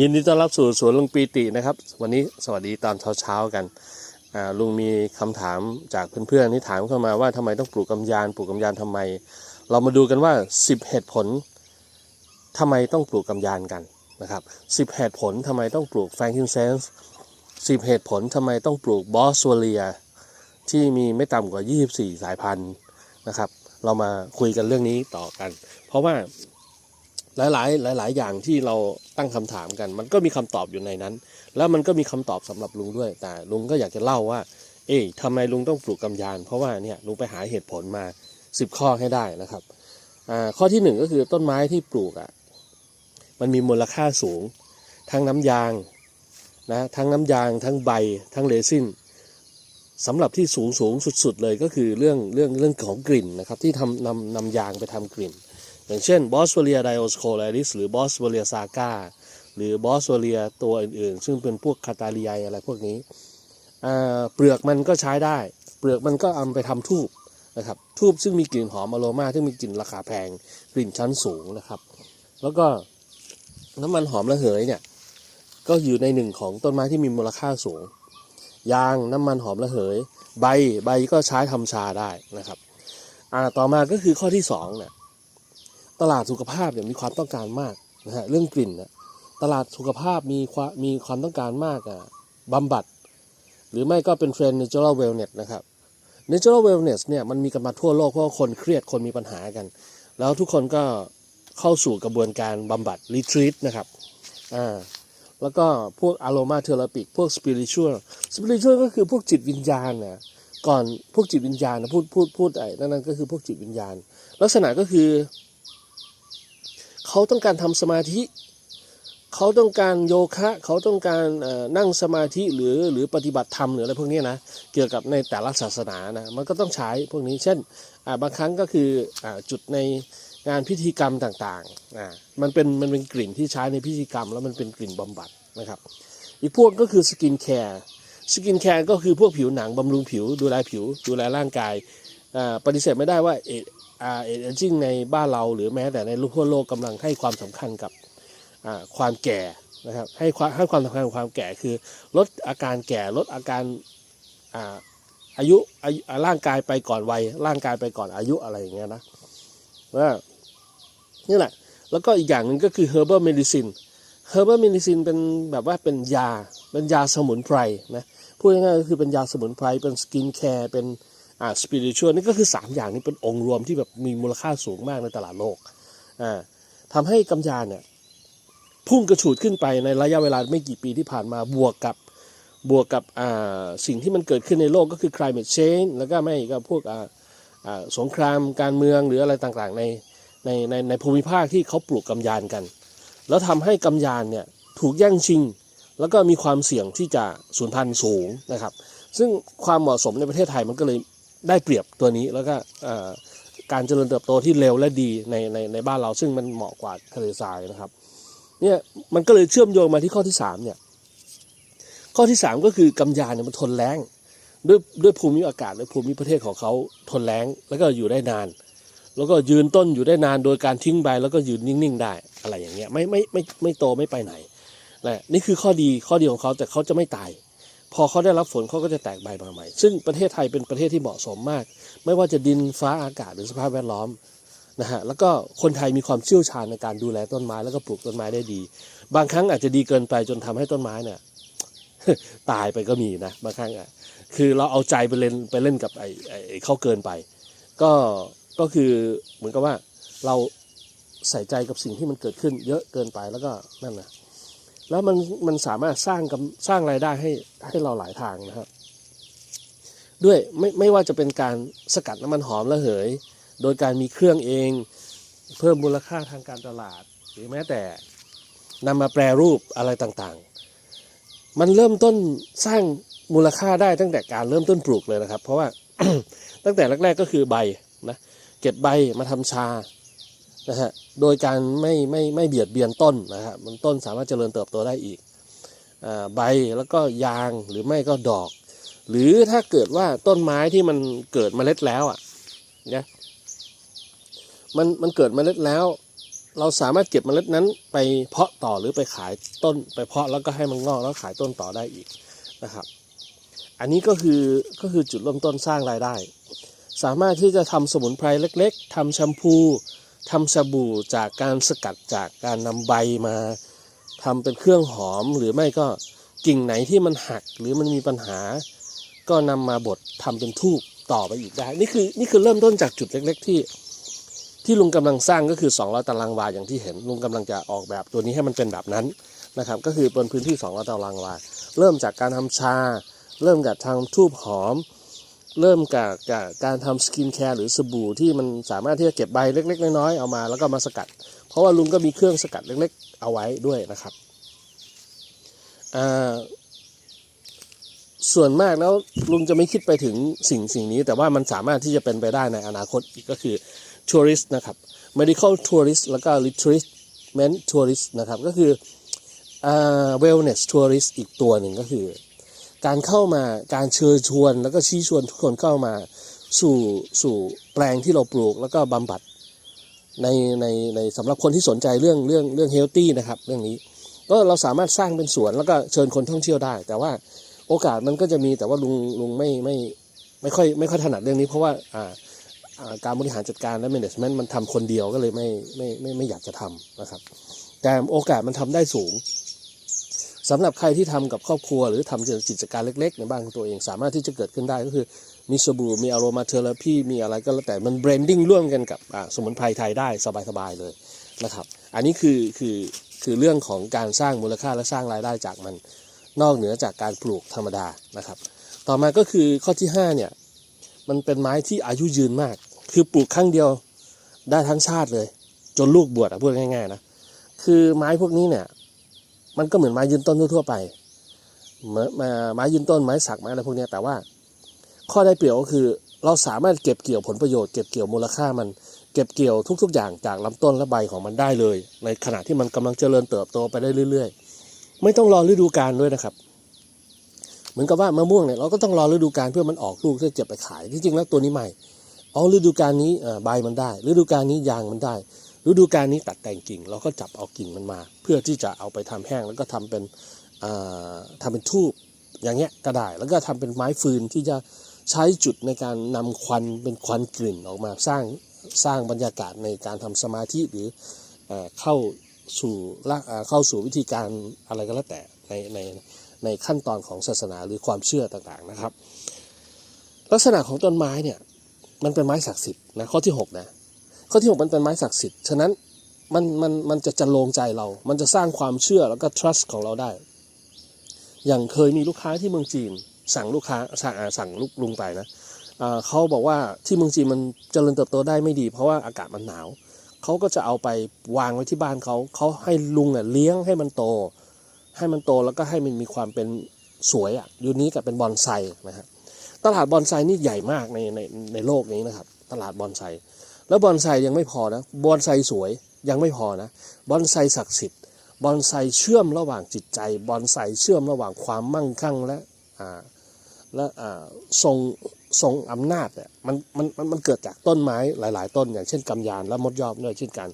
ยินดีต้อนรับสู่สวนลุงปีตินะครับ วันนี้สวัสดีตอนเช้าๆกันลุงมีคำถามจากเพื่อนๆที่ถามเข้ามาว่าทำไมต้องปลูกกำยานปลูกกำยานทำไม เรามาดูกันว่า 10 เหตุผลทำไมต้องปลูกกำยานกันนะครับ10เหตุผลทำไมต้องปลูกแฟรงกินเซนส์10เหตุผลทำไมต้องปลูกบอสวเลีย ที่มีไม่ต่ำกว่า 24 สายพันธุ์นะครับ เรามาคุยกันเรื่องนี้ต่อกัน เพราะว่า หลาย ๆ หลาย ๆ อย่างที่เราตั้งคำถามกัน มันก็มีคำตอบอยู่ในนั้น แล้วมันก็มีคำตอบสำหรับลุงด้วย แต่ลุงก็อยากจะเล่าว่า เอ๊ะทำไมลุงต้องปลูกกำยาน เพราะว่าเนี่ยลุงไปหาเหตุผลมา 10 ข้อให้ได้นะครับข้อที่หนึ่งก็คือต้นไม้ที่ปลูกอะมันมีมูลค่าสูง ทั้งน้ำยางนะทั้งน้ำยางทั้งใบ ทั้งเรซินสำหรับที่สูงสูงสุด ๆ เลยก็คือเรื่องเรื่องเรื่องของกลิ่นนะครับ ที่ทำนำนำยางไปทำกลิ่น อย่างเช่นบอสเวเลียไดโอสโคลาริสหรือบอสเวเลียซาก้าหรือบอสเวเลียตัวอื่นๆ ซึ่งเป็นพวกคาตาลีไยอะไรพวกนี้เปลือกมันก็ใช้ได้ เปลือกมันก็เอาไปทำทูบนะครับทูบซึ่งมีกลิ่นหอมอโรมาซึ่งมีกลิ่นราคาแพงกลิ่นชั้นสูงนะครับ แล้วก็น้ำมันหอมระเหยเนี่ยก็อยู่ในหนึ่งของต้นไม้ที่มีมูลค่าสูง ยางน้ำมันหอมระเหย ใบใบก็ใช้ทำชาได้นะครับอ่าต่อมาก็คือข้อที่สองเนี่ย ตลาดสุขภาพเนี่ยมีความต้องการมากนะฮะเรื่องกลิ่นนะตลาดสุขภาพมีความมีความต้องการมากอะบำบัด หรือไม่ก็เป็นเทรนด์ natural wellness นะครับ natural wellness เนี่ยมันมีกันมาทั่วโลกเพราะว่าคนเครียดคนมีปัญหากัน แล้วทุกคนก็เข้าสู่กระบวนการบำบัด retreat นะครับอ่าแล้วก็พวก aroma therapy พวก spiritual spiritual ก็คือพวกจิตวิญญาณนะก่อนพวกจิตวิญญาณนะพูดพูดพูดไอ้นั่นนั่นก็คือพวกจิตวิญญาณ ลักษณะก็คือ เขาต้องการทำสมาธิ เขาต้องการโยคะ เขาต้องการนั่งสมาธิหรือหรือปฏิบัติธรรมหรืออะไรพวกนี้นะเกี่ยวกับในแต่ละศาสนานะมันก็ต้องใช้พวกนี้เช่นบางครั้งก็คืออจุดในงานพิธีกรรมต่างๆมันเป็นมันเป็นกลิ่นที่ใช้ในพิธีกรรม แล้วมันเป็นกลิ่นบำบัดนะครับอีกพวกก็คือสกินแคร์สกินแคร์ก็คือพวกผิวหนังบำรุงผิวดูแลผิวดูแลร่างกายอ่าปฏิเสธไม่ได้ว่า เอเอเจจิ้งในบ้านเราหรือแม้แต่ในทั่วโลกกำลังให้ความสำคัญกับความแก่นะครับให้ความให้ความสำคัญกับความแก่คือลดอาการแก่ลดอาการอาอายุอายร่างกายไปก่อนวัยร่างกายไปก่อนอายุอะไรอย่างเงี้ยนะว่านี่แหละแล้วก็อีกอย่างหนึ่งก็คือ herbal medicine herbal medicine เป็นแบบว่าเป็นยาเป็นยาสมุนไพรนะพูดง่ายๆก็คือเป็นยาสมุนไพรเป็นสกินแคร์เป็น อ่าสปิริตชวลนี่ก็คือ 3 อย่างนี้เป็นองค์รวมที่แบบมีมูลค่าสูงมากในตลาดโลกอ่าทำให้กำยานเนี่ยพุ่งกระฉูดขึ้นไปในระยะเวลาไม่กี่ปีที่ผ่านมาบวกกับบวกกับอ่าสิ่งที่มันเกิดขึ้นในโลกก็คือ climate change แล้วก็ไม่ก็พวกอ่าสงครามการเมืองหรืออะไรต่างๆในในในในภูมิภาคที่เขาปลูกกำยานกัน แล้วทำให้กำยานเนี่ยถูกแย่งชิง แล้วก็มีความเสี่ยงที่จะสูญพันธุ์สูงนะครับ ซึ่งความเหมาะสมในประเทศไทยมันก็เลย ได้เปรียบตัวนี้แล้วก็การเจริญเติบโตที่เร็วและดีในในในบ้านเราซึ่งมันเหมาะกว่าทะเลทรายนะครับเนี่ยมันก็เลยเชื่อมโยงมาที่ข้อที่สามเนี่ยข้อที่สามก็คือกำยานเนี่ยมันทนแรงด้วยด้วยภูมิอากาศและภูมิประเทศของเขาทนแรงแล้วก็อยู่ได้นาน แล้วก็ยืนต้นอยู่ได้นานโดยการทิ้งใบแล้วก็ยืนนิ่งๆได้อะไรอย่างเงี้ยไม่ไม่ไม่ไม่โตไม่ไปไหนนะนี่คือข้อดีข้อดีของเขาแต่เขาจะไม่ตาย พอเขาได้รับฝนเขาก็จะแตกใบมาใหม่ ซึ่งประเทศไทยเป็นประเทศที่เหมาะสมมาก ไม่ว่าจะดินฟ้าอากาศหรือสภาพแวดล้อมนะฮะแล้วก็คนไทยมีความเชี่ยวชาญในการดูแลต้นไม้แล้วก็ปลูกต้นไม้ได้ดี บางครั้งอาจจะดีเกินไปจนทำให้ต้นไม้เนี่ยตายไปก็มีนะบางครั้งอะคือเราเอาใจไปเล่นไปเล่นกับไอ้ไอ้ไอ้เขาเกินไป ก็ก็คือเหมือนกับว่าเราใส่ใจกับสิ่งที่มันเกิดขึ้นเยอะเกินไปแล้วก็นั่นนะ แล้วมันมันสามารถสร้างกำสร้างรายได้ให้ให้เราหลายทางนะครับ ด้วยไม่ไม่ว่าจะเป็นการสกัดน้ำมันหอมระเหย โดยการมีเครื่องเอง เพิ่มมูลค่าทางการตลาด หรือแม้แต่นำมาแปรรูปอะไรต่างๆ มันเริ่มต้นสร้างมูลค่าได้ตั้งแต่การเริ่มต้นปลูกเลยนะครับ เพราะว่าตั้งแต่แรก ๆก็คือใบนะเก็บใบมาทำชา นะฮะโดยการไม่ไม่ไม่เบียดเบียนต้นนะฮะมันต้นสามารถเจริญเติบโตได้อีกอใบแล้วก็ยางหรือไม่ก็ดอก หรือถ้าเกิดว่าต้นไม้ที่มันเกิดเมล็ดแล้วอะเนี่ยมันมันเกิดเมล็ดแล้ว เราสามารถเก็บเมล็ดนั้นไปเพาะต่อหรือไปขายต้นไปเพาะแล้วก็ให้มันงอกแล้วขายต้นต่อได้อีกนะครับ อันนี้ก็คือก็คือจุดเริ่มต้นสร้างรายได้ สามารถที่จะทำสมุนไพรเล็ก ๆทำแชมพู ทำสบู่จากการสกัดจากการนำใบมาทำเป็นเครื่องหอมหรือไม่ก็กิ่งไหนที่มันหักหรือมันมีปัญหา ก็นำมาบดทำเป็นทูบต่อไปอีกได้ นี่คือนี่คือเริ่มต้นจากจุดเล็ก ๆ ที่ ที่ลุงกำลังสร้างก็คือ 200 ตารางวาอย่างที่เห็น ลุงกำลังจะออกแบบตัวนี้ให้มันเป็นแบบนั้นนะครับ ก็คือบนพื้นที่ 200 ตารางวา เริ่มจากการทำชา เริ่มจากทำทูบหอม เริ่มจากจากการทำสกินแคร์หรือสบู่ที่มันสามารถที่จะเก็บใบเล็ก ๆ น้อยๆเอามาแล้วก็มาสกัด เพราะว่าลุงก็มีเครื่องสกัดเล็ก ๆ เอาไว้ด้วยนะครับส่วนมากแล้วลุงจะไม่คิดไปถึงสิ่งสิ่งนี้ แต่ว่ามันสามารถที่จะเป็นไปได้ในอนาคตอีกก็คือ tourist นะครับ medical tourist แล้วก็ retreatment tourist นะครับ ก็คือ wellness tourist อีกตัวหนึ่งก็คือ การเข้ามาการเชิญชวน แล้วก็ชี้ชวนทุกคนเข้ามาสู่สู่แปลงที่เราปลูกแล้วก็บำบัดในในในสำหรับคนที่สนใจเรื่องเรื่องเรื่องเฮลตี้นะครับเรื่องนี้ก็เราสามารถสร้างเป็นสวนแล้วก็เชิญคนท่องเที่ยวได้ แต่ว่าโอกาสมันก็จะมีแต่ว่าลุงลุงไม่ไม่ไม่ค่อยไม่ค่อยถนัดเรื่องนี้เพราะว่าอ่าการบริหารจัดการและ management มันทำคนเดียวก็เลยไม่ไม่ไม่ไม่อยากจะทำนะครับ แต่โอกาสมันทำได้สูง สำหรับใครที่ทำกับครอบครัว หรือทำกิจการเล็ก ๆ ในบ้านของตัวเอง สามารถที่จะเกิดขึ้นได้ก็คือมีสบู่มีอโรมาเทอราพีมีอะไรก็แล้วแต่มันเบรนดิ้งร่วมกันกับสมุนไพรไทยได้สบายๆเลยนะครับ อันนี้คือคือคือเรื่องของการสร้างมูลค่าและสร้างรายได้จากมันนอกเหนือจากการปลูกธรรมดานะครับ ต่อมาก็คือข้อที่5เนี่ยมันเป็นไม้ที่อายุยืนมาก คือปลูกครั้งเดียวได้ทั้งชาติเลย จนลูกบวชอะพูดง่ายๆนะคือไม้พวกนี้เนี่ย มันก็เหมือนไม้ยืนต้นทั่วๆไปไม้ยืนต้นไม้สักไม้อะไรพวกนี้แต่ว่า ข้อได้เปรียบก็คือ เราสามารถเก็บเกี่ยวผลประโยชน์เก็บเกี่ยวมูลค่ามัน เก็บเกี่ยวทุก ๆ อย่างจากลำต้นและใบของมันได้เลย ในขณะที่มันกำลังเจริญเติบโตไปได้เรื่อย ๆ ไม่ต้องรอฤดูกาลด้วยนะครับ เหมือนกับว่ามะม่วงเนี่ยเราก็ต้องรอฤดูกาลเพื่อมันออกลูกเพื่อเก็บไปขายที่จริงแล้วตัวนี้ใหม่อ๋อฤดูกาลนี้ใบมันได้ ฤดูกาลนี้ยางมันได้ ฤดูกาลนี้ตัดแต่งกิ่งเราก็จับเอากิ่งมันมา เพื่อที่จะเอาไปทำแห้งแล้วก็ทำเป็นอ่าทำเป็นทูบอย่างเงี้ยก็ได้แล้วก็ทำเป็นไม้ฟืนที่จะใช้จุดในการนำควันเป็นควันกลิ่นออกมาสร้างสร้างบรรยากาศในการทำสมาธิหรือเอ่อเข้าสู่เอ่อเข้าสู่วิธีการอะไรก็แล้วแต่ในในในขั้นตอนของศาสนาหรือความเชื่อต่างๆนะครับ ลักษณะของต้นไม้เนี่ยมันเป็นไม้ศักดิ์สิทธิ์นะข้อที่หกนะ ข้อที่หกมันเป็นไม้ศักดิ์สิทธิ์ฉะนั้นมันมันมันจะจันโลงใจเรา มันจะสร้างความเชื่อแล้วก็ trust ของเราได้ อย่างเคยมีลูกค้าที่เมืองจีน สั่งลูกค้าสั่งสั่งลูกลุงไปนะเขาบอกว่าที่เมืองจีนมันเจริญเติบโตได้ไม่ดี เพราะว่าอากาศมันหนาวเขาก็จะเอาไปวางไว้ที่บ้านเขาเขาให้ลุงอะเลี้ยงให้มันโต ให้มันโตแล้วก็ให้มันมีความเป็นสวยอะยูนี้กับเป็นบอนไซนะฮะตลาดบอนไซนี่ใหญ่มากในในในโลกนี้นะครับ ตลาดบอนไซ แล้วบอนไซยังไม่พอนะบอนไซสวยยังไม่พอนะบอนไซศักดิ์สิทธิ์บอนไซเชื่อมระหว่างจิตใจ บอนไซเชื่อมระหว่างความมั่งคั่งและอ่าและอ่าทรงทรงอำนาจเนี่ยมันมันมันมันเกิดจากต้นไม้หลาย ๆ ต้นอย่างเช่นกำยานและมดยอบด้วยเช่นกัน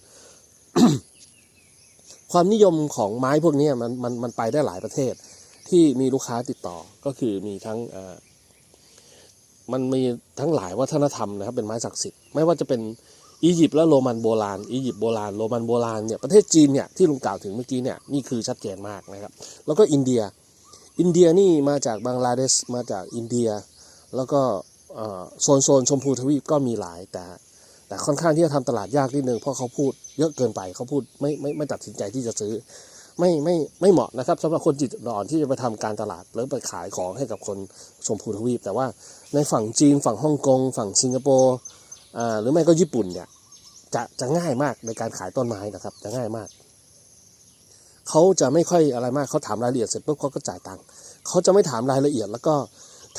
ความนิยมของไม้พวกนี้มันมันมันไปได้หลายประเทศ ที่มีลูกค้าติดต่อก็คือมีทั้งอ่า มันมีทั้งหลายวัฒนธรรมนะครับเป็นไม้ศักดิ์สิทธิ์ไม่ว่าจะเป็นอียิปต์และโรมันโบราณอียิปต์โบราณโรมันโบราณเนี่ยประเทศจีนเนี่ยที่ลุงกล่าวถึงเมื่อกี้เนี่ยนี่คือชัดเจนมากนะครับ แล้วก็อินเดียอินเดียนี่มาจากบังลาเดชมาจากอินเดีย แล้วก็โซนโซนชมพูทวีปก็มีหลายแต่ แต่ค่อนข้างที่จะทำตลาดยากนิดนึงเพราะเขาพูดเยอะเกินไปเขาพูดไม่ไม่ไม่ตัดสินใจที่จะซื้อ ไม่ไม่ไม่เหมาะนะครับสำหรับคนจิตอ่อนที่จะไปทำการตลาดหรือไปขายของให้กับคนชมพูทวีป แต่ว่าในฝั่งจีนฝั่งฮ่องกงฝั่งสิงคโปร์หรือไม่ก็ญี่ปุ่นเนี่ยจะจะง่ายมากในการขายต้นไม้นะครับ จะง่ายมากเขาจะไม่ค่อยอะไรมากเขาถามรายละเอียดเสร็จปุ๊บเขาก็จ่ายตังค์เขาจะไม่ถามรายละเอียด แล้วก็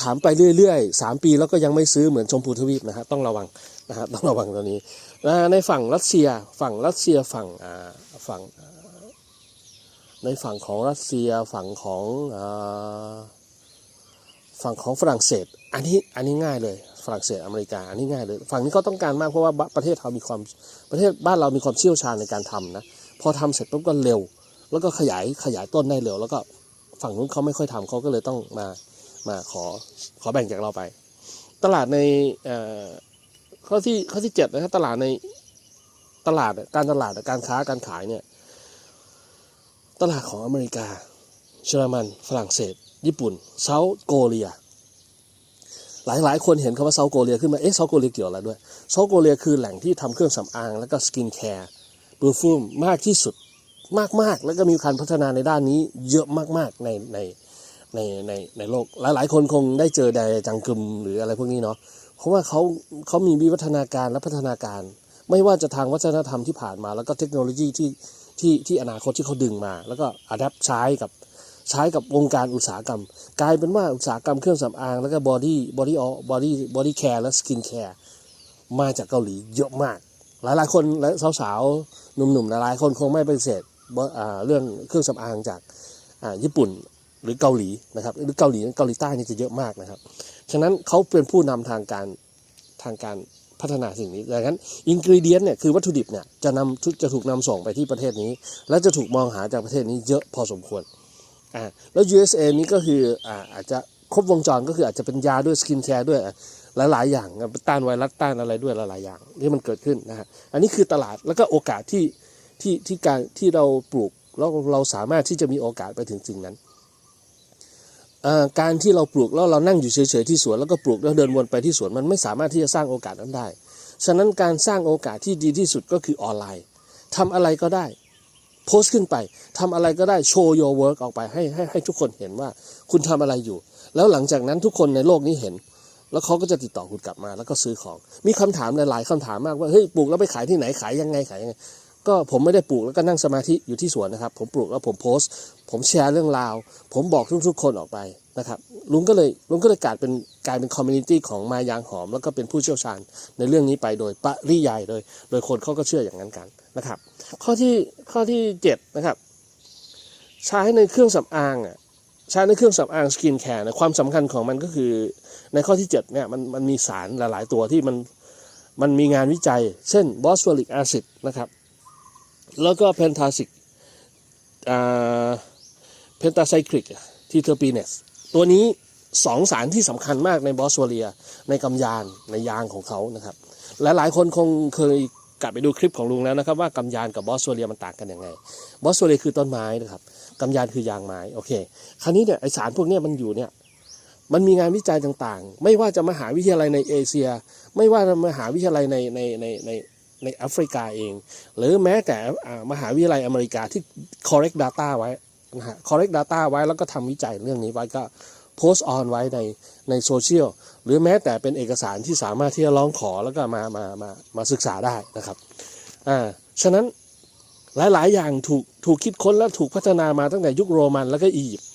ถามไปเรื่อยๆสามปีแล้วก็ยังไม่ซื้อเหมือนชมพูทวีปนะฮะต้องระวังนะฮะต้องระวังตัวนี้ในฝั่งรัสเซียฝั่งรัสเซียฝั่งอ่าฝั่ง ในฝั่งของรัสเซียฝั่งของอฝั่งของฝรั่งเศส อันนี้อันนี้ง่ายเลยฝรั่งเศสอเมริกาอันนี้ง่ายเลยฝั่งนี้เขาต้องการมากเพราะว่าประเทศเรามีความประเทศบ้านเรามีความเชี่ยวชาญในการทำนะพอทำเสร็จปุ๊บก็เร็ว แล้วก็ขยายขยายต้นได้เร็ว แล้วก็ฝั่งนู้นเขาไม่ค่อยทำเขาก็เลยต้องมามาขอขอแบ่งจากเราไป ตลาดในข้อที่ข้อที่เจ็ดนะครับตลาดในตลาดการตลาดการค้าการขายเนี่ย ตลาดของอเมริกา เยอรมัน ฝรั่งเศส ญี่ปุ่นเซาท์โกเลีย หลายหลายคนเห็นคำว่าเซาท์โกเลียขึ้นมา เอ๊ะเซาท์โกเลียเกี่ยวอะไรด้วย เซาท์โกเลียคือแหล่งที่ทำเครื่องสำอาง แล้วก็สกินแคร์เบูฟูมมากที่สุดมากๆ แล้วก็มีการพัฒนาในด้านนี้เยอะมากๆในในในในในโลก หลายหลายคนคงได้เจอแดจังกึมหรืออะไรพวกนี้เนาะ เพราะว่าเขาเขามีวิวัฒนาการและพัฒนาการ ไม่ว่าจะทางวัฒนธรรมที่ผ่านมา แล้วก็เทคโนโลยีที่ ที่ที่อนาคตที่เขาดึงมา แล้วก็อัดแอปใช้กับใช้กับวงการอุตสาหกรรม กลายเป็นว่าอุตสาหกรรมเครื่องสำอาง แล้วก็บอดี้บอดี้ออบอดี้บอดี้แคร์และสกินแคร์มาจากเกาหลีเยอะมาก หลายหลายๆคนและสาวๆ หนุ่มๆ หลายๆ คนคงไม่ปฏิเสธเรื่องเครื่องสำอางจากญี่ปุ่นหรือเกาหลีนะครับหรือเกาหลีเกาหลีใต้นี่จะเยอะมากนะครับ ฉะนั้นเขาเป็นผู้นำทางการทางการ พัฒนาสิ่งนี้ ดังนั้นอินกรีเดียนเนี่ยคือวัตถุดิบเนี่ยจะนำจะถูกนำส่งไปที่ประเทศนี้ และจะถูกมองหาจากประเทศนี้เยอะพอสมควรอ่าแล้ว USA นี้ก็คืออ่าอาจจะครบวงจรก็คืออาจจะเป็นยาด้วยสกินแคร์ด้วยอะหลายๆอย่างต้านไวรัสต้านอะไรด้วยหลายๆอย่างที่มันเกิดขึ้นนะฮะอันนี้คือตลาดแล้วก็โอกาสที่ที่ที่การที่เราปลูกแล้วเราสามารถที่จะมีโอกาสไปถึงสิ่งนั้น การที่เราปลูกแล้วเรานั่งอยู่เฉยๆที่สวนแล้วก็ปลูกแล้วเดินวนไปที่สวนมันไม่สามารถที่จะสร้างโอกาสนั้นได้ ฉะนั้นการสร้างโอกาสที่ดีที่สุดก็คือออนไลน์ทำอะไรก็ได้ โพสต์ขึ้นไปทำอะไรก็ได้โชว์ your work ออกไปให้ให้ให้ทุกคนเห็นว่าคุณทำอะไรอยู่ แล้วหลังจากนั้นทุกคนในโลกนี้เห็น แล้วเขาก็จะติดต่อคุณกลับมาแล้วก็ซื้อของ มีคำถามหลายๆคำถามมากว่าเฮ้ยปลูกแล้วไปขายที่ไหนขายยังไงขายยังไง ก็ผมไม่ได้ปลูกแล้วก็นั่งสมาธิอยู่ที่สวนนะครับ ผมปลูกแล้วผมโพสต์ ผมแชร์เรื่องราว ผมบอกทุกๆคนออกไปนะครับ ลุงก็เลยลุงก็เลยกลายเป็นกลายเป็นคอมมูนิตี้ของมายางหอม แล้วก็เป็นผู้เชี่ยวชาญในเรื่องนี้ไปโดยปริยายโดยโดยคนเขาก็เชื่ออย่างนั้นกันนะครับ ข้อที่ข้อที่เจ็ดนะครับ ใช้ในเครื่องสำอางอะใช้ในเครื่องสำอางสกินแคร์นะความสำคัญของมันก็คือ ในข้อที่เจ็ดเนี่ยมันมันมีสารหลาย ๆ ตัวที่มันมันมีงานวิจัย เช่นบอสฟอริกแอซิดนะครับ แล้วก็เพนทาซิกเพนตาไซคลิกทีเทอร์ปีเนสตัวนี้สองสารที่สำคัญมากในบอสวเลีย ในกำยานในยางของเขานะครับและหลายคนคงเคยกลับไปดูคลิปของลุงแล้วนะครับ ว่ากำยานกับบอสวเลียมันต่างกันยังไง บอสวเลียคือต้นไม้นะครับกำยานคือยางไม้โอเค คราวนี้เนี่ยไอสารพวกนี้มันอยู่เนี่ยมันมีงานวิจัยต่างๆ ไม่ว่าจะมหาวิทยาลัยในเอเชีย ไม่ว่าจะมหาวิทยาลัยในในในใน ในแอฟริกาเอง หรือแม้แต่มหาวิทยาลัยอเมริกาที่ correct data ไว้นะฮะ correct data ไว้แล้วก็ทำวิจัยเรื่องนี้ไว้ก็โพสต์ออนไว้ในในโซเชียลหรือแม้แต่เป็นเอกสารที่สามารถที่จะร้องขอแล้วก็มามามามาศึกษาได้นะครับอ่าฉะนั้นหลาย ๆ อย่างถูกถูกคิดค้นและถูกพัฒนามาตั้งแต่ยุคโรมันแล้วก็อียิปต์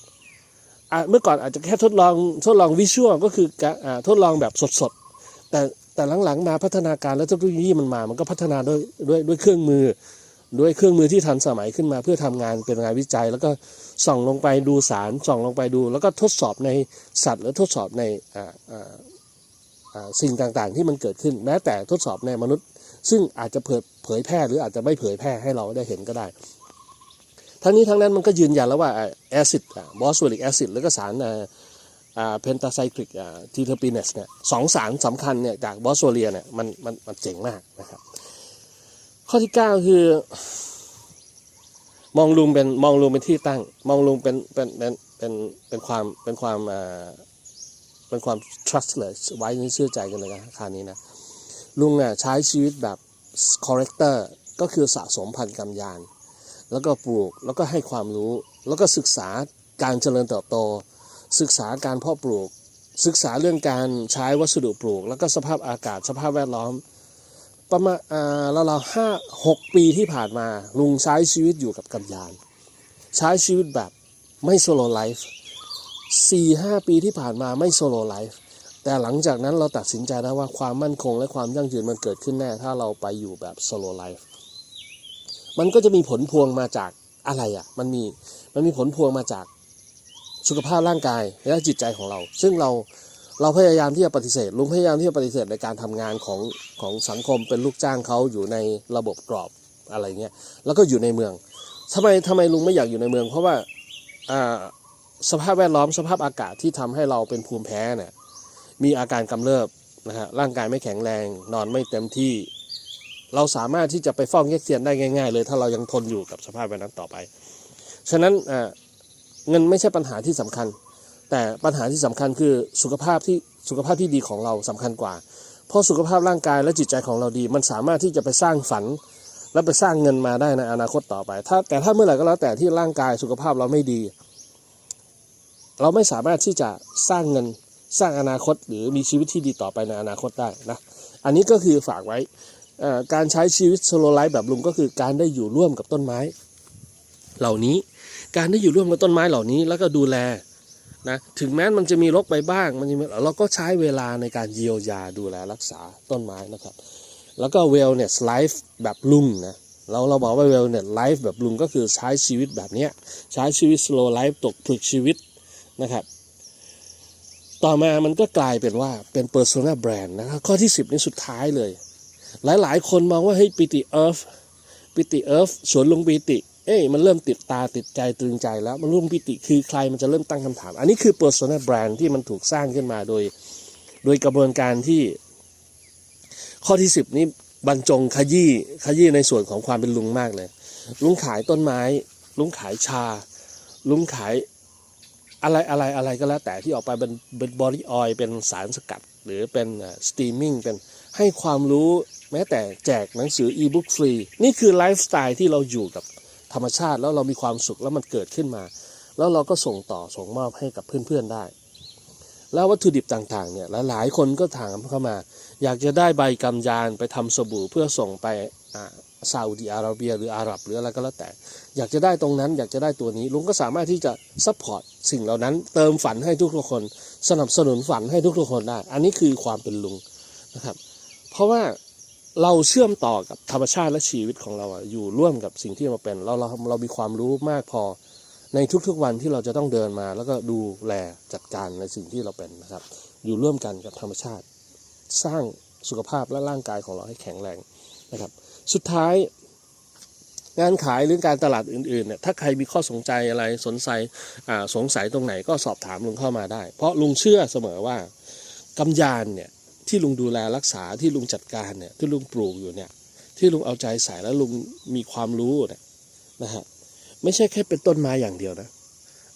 เมื่อก่อนอาจจะแค่ทดลองทดลองวิชวลก็คือการทดลองแบบสด ๆ แต่ แต่หลังๆมาพัฒนาการและเทคโนโลยีมันมา มันก็พัฒนาด้วยด้วยด้วยเครื่องมือ ด้วยเครื่องมือที่ทันสมัยขึ้นมา เพื่อทำงานเป็นงานวิจัย แล้วก็ส่องลงไปดูสารส่องลงไปดู แล้วก็ทดสอบในสัตว์หรือทดสอบในสิ่งต่างๆ ที่มันเกิดขึ้น แม้แต่ทดสอบในมนุษย์ ซึ่งอาจจะเผยเผยแพร่หรืออาจจะไม่เผยแพร่ให้เราได้เห็นก็ได้ทั้งนี้ทั้งนั้นมันก็ยืนยันแล้วว่าแอซิดบอสโฟลิกแอซิดแล้วก็สาร เพนตาไซคลิกทีเทอร์ปีเนสเนี่ยสองสารสำคัญเนี่ยจากบอสโฟเลียเนี่ยมันมันมันเจ๋งมากนะครับข้อที่เก้าคือ มองลุงเป็นมองลุงเป็นที่ตั้ง มองลุงเป็นเป็นเป็นเป็นเป็นความเป็นความเป็นความ trustless ไว้ในเชื่อใจกันเลยนะครานี้นะลุงเนี่ยใช้ชีวิตแบบ corrector ก็คือสะสมพันธุ์กำยาน แล้วก็ปลูกแล้วก็ให้ความรู้ แล้วก็ศึกษาการเจริญเติบโต ศึกษาการเพาะปลูก ศึกษาเรื่องการใช้วัสดุปลูก แล้วก็สภาพอากาศสภาพแวดล้อม ประมาณเราเราห้าหกปีที่ผ่านมา ลุงใช้ชีวิตอยู่กับกำยานใช้ชีวิตแบบไม่โซโลไลฟ์สี่ห้าปีที่ผ่านมาไม่โซโลไลฟ์แต่หลังจากนั้นเราตัดสินใจแล้วว่าความมั่นคงและความยั่งยืนมันเกิดขึ้นแน่ ถ้าเราไปอยู่แบบโซโลไลฟ์มันก็จะมีผลพวงมาจากอะไรอะ มันมี มันมีผลพวงมาจาก สุขภาพร่างกายและจิตใจของเรา ซึ่งเราเราพยายามที่จะปฏิเสธลุงพยายามที่จะปฏิเสธในการทำงานของของสังคมเป็นลูกจ้างเขาอยู่ในระบบกรอบอะไรเงี้ยแล้วก็อยู่ในเมืองทำไมทำไมลุงไม่อยากอยู่ในเมือง เพราะว่าสภาพแวดล้อมสภาพอากาศที่ทำให้เราเป็นภูมิแพ้เนี่ยมีอาการกำเริบนะฮะร่างกายไม่แข็งแรง นอนไม่เต็มที่ เราสามารถที่จะไปฟ้องแยกเซียนได้ง่าย ๆ เลย ถ้าเรายังทนอยู่กับสภาพแบบนั้นต่อไป ฉะนั้นอ่า เงินไม่ใช่ปัญหาที่สำคัญ แต่ปัญหาที่สำคัญคือสุขภาพที่สุขภาพที่ดีของเราสำคัญกว่า เพราะสุขภาพร่างกายและจิตใจของเราดี มันสามารถที่จะไปสร้างฝัน และไปสร้างเงินมาได้ในอนาคตต่อไปถ้าแต่ถ้าเมื่อไหร่ก็แล้วแต่ที่ร่างกายสุขภาพเราไม่ดี เราไม่สามารถที่จะสร้างเงินสร้างอนาคตหรือมีชีวิตที่ดีต่อไปในอนาคตได้นะอันนี้ก็คือฝากไว้การใช้ชีวิตสโลไลฟ์แบบลุงก็คือการได้อยู่ร่วมกับต้นไม้ เหล่านี้ การได้อยู่ร่วมกับต้นไม้เหล่านี้แล้วก็ดูแลนะถึงแม้มันจะมีรกไปบ้างมันจะมีเราก็ใช้เวลาในการเยียวยาดูแลรักษาต้นไม้นะครับ แล้วก็ wellness life แบบลุงนะเราเราบอกว่า wellness life แบบลุงก็คือใช้ชีวิตแบบนี้ใช้ชีวิต slow life ตกผลึกชีวิตนะครับ ต่อมามันก็กลายเป็นว่าเป็น personal brand นะครับข้อที่ 10 นี่สุดท้ายเลย หลาย ๆ คนมองว่าเฮ้ยปิติเอิร์ฟปิติเอิร์ฟสวนลุงปิติ เอ้มันเริ่มติดตาติดใจตรึงใจแล้ว มันลุงปิติคือใครมันจะเริ่มตั้งคำถาม อันนี้คือ personal brand ที่มันถูกสร้างขึ้นมาโดย โดยกระบวนการที่ ข้อที่ 10 นี้บรรจงขยี้ขยี้ในส่วนของความเป็นลุงมากเลย ลุงขายต้นไม้ ลุงขายชา ลุงขายอะไรอะไรอะไรก็แล้วแต่ที่ออกไปเป็นเป็นบอดี้ออยเป็นสารสกัด หรือเป็นสตรีมมิ่งเป็นให้ความรู้แม้แต่แจกหนังสืออีบุ๊กฟรี นี่คือไลฟ์สไตล์ที่เราอยู่กับ ธรรมชาติแล้วเรามีความสุขแล้วมันเกิดขึ้นมา แล้วเราก็ส่งต่อส่งมอบให้กับเพื่อนๆได้ แล้ววัตถุดิบต่างๆเนี่ยหลายๆคนก็ถามเข้ามา อยากจะได้ใบกำยานไปทำสบู่เพื่อส่งไปอ่าซาอุดิอาระเบียหรืออาหรับหรืออะไรก็แล้วแต่ อยากจะได้ตรงนั้นอยากจะได้ตัวนี้ ลุงก็สามารถที่จะซัพพอร์ตสิ่งเหล่านั้น เติมฝันให้ทุกๆคน สนับสนุนฝันให้ทุกๆคนได้ อันนี้คือความเป็นลุงนะครับ เพราะว่า เราเชื่อมต่อกับธรรมชาติและชีวิตของเราอะอยู่ร่วมกับสิ่งที่มาเป็นเราเราเรามีความรู้มากพอในทุกๆวันที่เราจะต้องเดินมา แล้วก็ดูแลจัดการในสิ่งที่เราเป็นนะครับ อยู่ร่วมกันกับธรรมชาติ สร้างสุขภาพและร่างกายของเราให้แข็งแรงนะครับ สุดท้าย งานขายหรือการตลาดอื่นๆเนี่ยถ้าใครมีข้อสงใจอะไรสนใจอ่าสงสัยตรงไหนก็สอบถามลุงเข้ามาได้ เพราะลุงเชื่อเสมอว่ากำยานเนี่ย ที่ลุงดูแลรักษาที่ลุงจัดการเนี่ยที่ลุงปลูกอยู่เนี่ย ที่ลุงเอาใจใส่แล้วลุงมีความรู้เนี่ยนะฮะไม่ใช่แค่เป็นต้นไม้อย่างเดียวนะ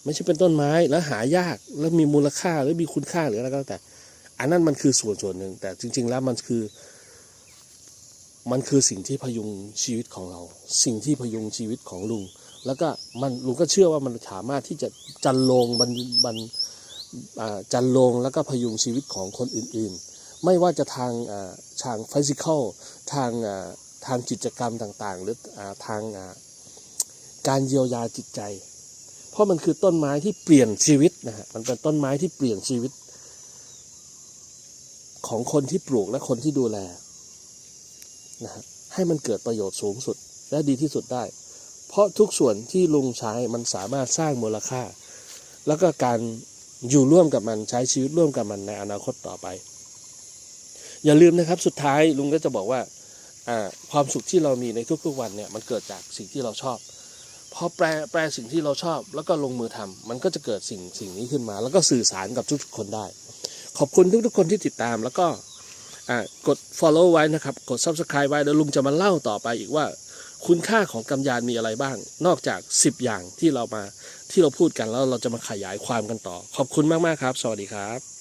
ไม่ใช่เป็นต้นไม้แล้วหายากแล้วมีมูลค่าหรือมีคุณค่าหรืออะไรก็แล้วแต่ อันนั้นมันคือส่วนส่วนหนึ่ง แต่จริง ๆ แล้วมันคือ มันคือสิ่งที่พยุงชีวิตของเรา สิ่งที่พยุงชีวิตของลุง แล้วก็มันลุงก็เชื่อว่ามันสามารถที่จะจันลงบันบันจันลงแล้วก็พยุงชีวิตของคนอื่น ๆ ไม่ว่าจะทางทางฟิสิกอลทางทางกิจกรรมต่างๆ หรือทางการเยียวยาจิตใจ เพราะมันคือต้นไม้ที่เปลี่ยนชีวิตนะฮะมันเป็นต้นไม้ที่เปลี่ยนชีวิต ของคนที่ปลูกและคนที่ดูแลนะฮะให้มันเกิดประโยชน์สูงสุดและดีที่สุดได้ เพราะทุกส่วนที่ลุงใช้มันสามารถสร้างมูลค่า แล้วก็การอยู่ร่วมกับมันใช้ชีวิตร่วมกับมันในอนาคตต่อไป อย่าลืมนะครับสุดท้ายลุงก็จะบอกว่าความสุขที่เรามีในทุกๆวันเนี่ยมันเกิดจากสิ่งที่เราชอบพอแปลแปลสิ่งที่เราชอบ แล้วก็ลงมือทำมันก็จะเกิดสิ่งสิ่งนี้ขึ้นมา แล้วก็สื่อสารกับทุกๆคนได้ ขอบคุณทุกๆคนที่ติดตามแล้วก็กด follow ไว้นะครับ กด subscribe ไว้เดี๋ยวลุงจะมาเล่าต่อไปอีกว่า คุณค่าของกำยานมีอะไรบ้าง นอกจาก 10 อย่างที่เรามาที่เราพูดกันแล้วเราจะมาขยายความกันต่อ ขอบคุณมากๆครับ สวัสดีครับ